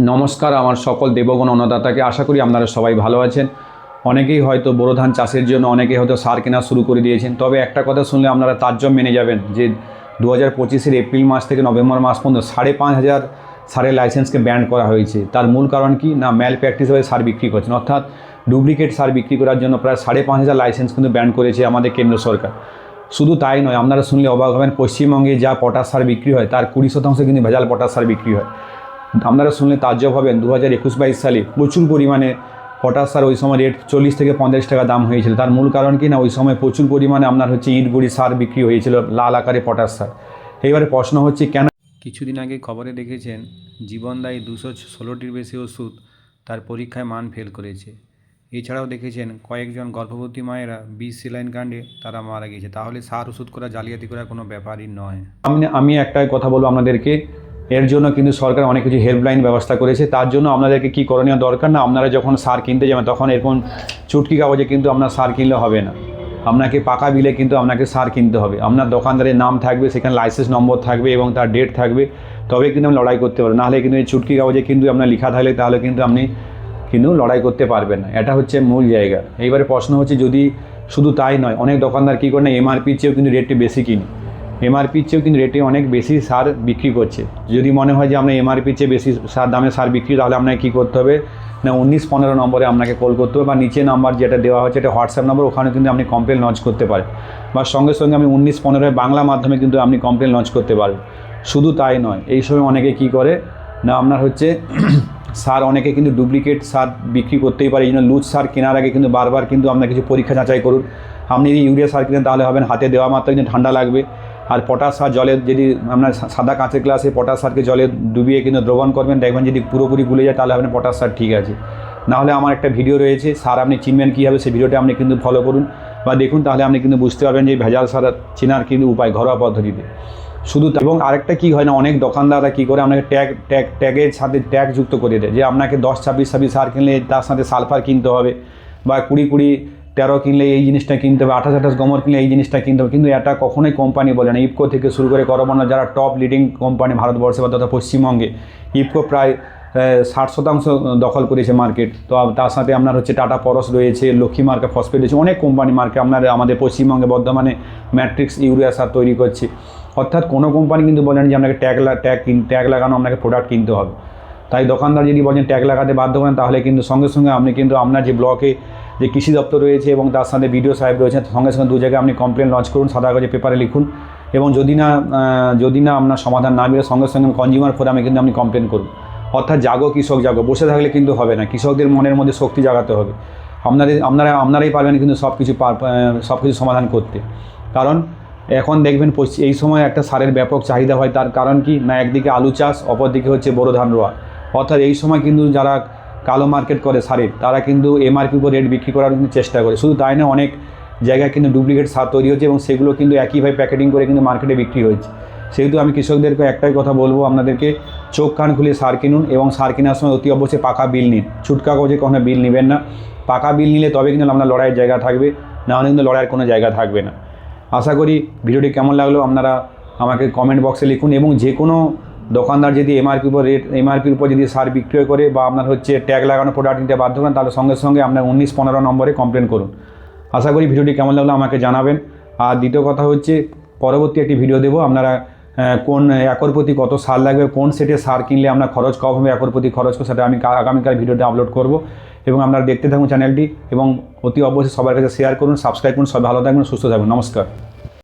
নমস্কার, আমার সকল দেবগণ অন্নদাতাকে আশা করি আপনারা সবাই ভালো আছেন। অনেকেই হয়তো বোরো ধান চাষের জন্য, অনেকেই হয়তো সার কেনা শুরু করে দিয়েছেন। তবে একটা কথা শুনলে আপনারা তাজ্জব মেনে যাবেন যে দু হাজার পঁচিশের এপ্রিল মাস থেকে নভেম্বর মাস পর্যন্ত সাড়ে পাঁচ হাজার সারের লাইসেন্সকে ব্যান্ড করা হয়েছে। তার মূল কারণ কি? না, ম্যাল প্র্যাকটিস হয়ে সার বিক্রি করছেন। অর্থাৎ ডুপ্লিকেট সার বিক্রি করার জন্য প্রায় সাড়ে পাঁচ হাজার লাইসেন্স কিন্তু ব্যান্ড করেছে আমাদের কেন্দ্র সরকার। শুধু তাই নয়, আপনারা শুনলে অবাক হবেন, পশ্চিমবঙ্গে যা পটাশ সার বিক্রি হয়, তার কুড়ি শতাংশ কিন্তু ভেজাল পটাশ সার বিক্রি হয়। আপনারা শুনলে তাজ্জব হবেন দু হাজার একুশ বাইশ সালে প্রচুর পরিমাণে পটাশ সার ওই সময় রেট চল্লিশ থেকে পঞ্চাশ টাকা দাম হয়েছিল। তার মূল কারণ কি না ওই সময় প্রচুর পরিমাণে আপনার হচ্ছে ইট গুঁড়ি সার বিক্রি হয়েছিল লাল আকারে পটাশ সার। এইবারে প্রশ্ন হচ্ছে কেন কিছুদিন আগে খবরে দেখেছেন জীবনদায়ী দুশো ষোলোটির বেশি ওষুধ তার পরীক্ষায় মান ফেল করেছে। এছাড়াও দেখেছেন কয়েকজন গর্ভবতী মায়েরা বিষ সিলাইন কাণ্ডে তারা মারা গিয়েছে। তাহলে সার ওষুধ করা জালিয়াতি করা কোনো ব্যাপারই নয়। আমি আমি একটাই কথা বলব আপনাদেরকে এর জন্য কিন্তু সরকার অনেক কিছু হেল্পলাইন ব্যবস্থা করেছে। তার জন্য আপনাদেরকে কী করণীয় দরকার না, আপনারা যখন সার কিনতে যাবেন, তখন এরকম চুটকি কাগজে কিন্তু আপনার সার কিনলে হবে না। আপনাকে পাকা বিলে কিন্তু আপনাকে সার কিনতে হবে। আপনার দোকানদারের নাম থাকবে, সেখানে লাইসেন্স নম্বর থাকবে এবং তার ডেট থাকবে, তবে কিন্তু আপনি লড়াই করতে পারবেন। নাহলে কিন্তু এই চুটকি কাগজে কিন্তু আপনার লেখা থাকলে তাহলে কিন্তু আপনি কিন্তু লড়াই করতে পারবেন না। এটা হচ্ছে মূল জায়গা। এইবারে প্রশ্ন হচ্ছে, যদি শুধু তাই নয়, অনেক দোকানদার কী করে না এমআরপির চেয়েও কিন্তু রেটটি বেশি কিনি। এমআরপির চেয়েও কিন্তু রেটে অনেক বেশি সার বিক্রি করছে। যদি মনে হয় যে আমরা এমআরপির চেয়ে বেশি সার দামে সার বিক্রি, তাহলে আপনাকে কী করতে হবে? না, উনিশ পনেরো নম্বরে আপনাকে কল করতে হবে বা নিচে নাম্বার যেটা দেওয়া হচ্ছে, এটা হোয়াটসঅ্যাপ নম্বর ওখানে কিন্তু আপনি কমপ্লেন লঞ্চ করতে পারেন। বা সঙ্গে সঙ্গে আমি উনিশ পনেরোয় বাংলা মাধ্যমে কিন্তু আপনি কমপ্লেন লঞ্চ করতে পারবেন। শুধু তাই নয়, এই সময় অনেকে কী করে? না, আপনার হচ্ছে সার অনেকে কিন্তু ডুপ্লিকেট সার বিক্রি করতেই পারে। এই জন্য লুজ সার কেনার আগে কিন্তু বারবার কিন্তু আপনার কিছু পরীক্ষা যাচাই করুন। আপনি যদি ইউরিয়া সার কিনেন, তাহলে হবেন হাতে দেওয়া মাত্র কিন্তু ঠান্ডা লাগবে। আর পটাশ সার জলে যদি আপনার সাদা কাঁচের গ্লাসে পটাশ সারকে জলে ডুবিয়ে কিন্তু দ্রবণ করবেন, দেখবেন যদি পুরোপুরি গুলে যায় তাহলে আপনার পটাশ সার ঠিক আছে। নাহলে আমার একটা ভিডিও রয়েছে, সার আপনি চিনবেন কীভাবে, সেই ভিডিওটা আপনি কিন্তু ফলো করুন বা দেখুন, তাহলে আপনি কিন্তু বুঝতে পারবেন যে ভেজাল সার চেনার কিন্তু উপায়, ঘরোয়া পদ্ধতিতে। শুধু এবং আরেকটা কী হয় না, অনেক দোকানদাররা কী করে, আপনাকে ট্যাগ ট্যাগ ট্যাগের সাথে ট্যাগ যুক্ত করে দেয়, যে আপনাকে দশ ছাব্বিশ ছাব্বিশ সার কিনলে তার সাথে সালফার কিনতে হবে বা কুড়ি কুড়ি তেরো কিনলে এই জিনিসটা কিনতে হবে, আঠাশ আঠাশ গমর কিনলে এই জিনিসটা কিনতে হবে, কিন্তু এটা কখনোই কোম্পানি বলে না। ইফকো থেকে শুরু করে করবনা যারা টপ লিডিং কোম্পানি ভারতবর্ষে বা তথা পশ্চিমবঙ্গে, ইফকো প্রায় ষাট শতাংশ দখল করেছে মার্কেট তো তার সাথে আপনার হচ্ছে টাটা পরস রয়েছে, লক্ষ্মী মার্কা ফসফেট রয়েছে, অনেক কোম্পানি মার্কে আপনার, আমাদের পশ্চিমবঙ্গে বর্ধমানে ম্যাট্রিক্স ইউরিয়া সার তৈরি করছে। অর্থাৎ কোনো কোম্পানি কিন্তু বলেন যে আপনাকে ট্যাগ ট্যাগ ট্যাগ লাগানো, আপনাকে প্রোডাক্ট কিনতে হবে। তাই দোকানদার যদি বলেন ট্যাগ লাগাতে বাধ্য করেন, তাহলে কিন্তু সঙ্গে সঙ্গে আপনি কিন্তু আপনার যে ব্লকে যে কৃষি দপ্তর রয়েছে এবং তার সাথে বিডিও সাহেব রয়েছেন, সঙ্গে সঙ্গে দু জায়গায় আপনি কমপ্লেন লঞ্চ করুন, সাদা কাগজে পেপারে লিখুন এবং যদি না যদি না আপনার সমাধান না বেরোয় সঙ্গে সঙ্গে কনজিউমার ফোরামে কিন্তু আপনি কমপ্লেন করুন। অর্থাৎ জাগো কৃষক জাগো, বসে থাকলে কিন্তু হবে না, কৃষকদের মনের মধ্যে শক্তি জাগাতে হবে। আপনাদের, আপনারা, আপনারাই পারবেন কিন্তু সব কিছু সব কিছু সমাধান করতে। কারণ এখন দেখবেন এই সময় একটা সারের ব্যাপক চাহিদা হয়, তার কারণ কি? না একদিকে আলু চাষ, অপরদিকে হচ্ছে বোরো ধান রোয়া। অর্থাৎ এই সময় কিন্তু যারা কালো মার্কেট করে সারের তারা কিন্তু এমআরপি উপর রেট বিক্রি করার কিন্তু চেষ্টা করে। শুধু তাই না, অনেক জায়গায় কিন্তু ডুপ্লিকেট সার তৈরি হচ্ছে এবং সেগুলো কিন্তু একইভাবে প্যাকেটিং করে কিন্তু মার্কেটে বিক্রি হচ্ছে সেহেতু আমি কৃষকদেরকে একটাই কথা বলব, আপনাদেরকে চোখ কান খুলে সার কিনুন এবং সার কেনার সময় অতি অবশ্যই পাকা বিল নিন। ছুটকা কাগজে কখনো বিল নেবেন না। পাকা বিল নিলে তবে কিন্তু আপনার লড়াইয়ের জায়গা থাকবে, না হলে কিন্তু লড়াইয়ের কোনো জায়গা থাকবে না। আশা করি ভিডিওটি কেমন লাগল আপনারা আমাকে কমেন্ট বক্সে লিখুন এবং যে কোনো দোকানদার যদি এমআরপির উপর রেট এমআরপির উপর যদি সার বিক্রয় করে বা আপনার হচ্ছে ট্যাগ লাগানো প্রোডাক্ট নিতে বাধ্য করেন তাহলে সঙ্গে সঙ্গে আপনার উনিশ পনেরো নম্বরে কমপ্লেন করুন। আশা করি ভিডিওটি কেমন লাগল আমাকে জানাবেন। আর দ্বিতীয় কথা হচ্ছে, পরবর্তী একটি ভিডিও দেবো। আপনারা কোন একর প্রতি কত সার লাগবে, কোন সেটে সার কিনলে আপনার খরচ কম হবে, একর প্রতি খরচ সেটা আমি আগামীকাল ভিডিওতে আপলোড করব। এবং আপনারা দেখতে থাকুন চ্যানেলটি এবং অতি অবশ্যই সবার কাছে শেয়ার করুন সাবস্ক্রাইব করুন, সবাই ভালো থাকবেন, সুস্থ থাকবেন। নমস্কার।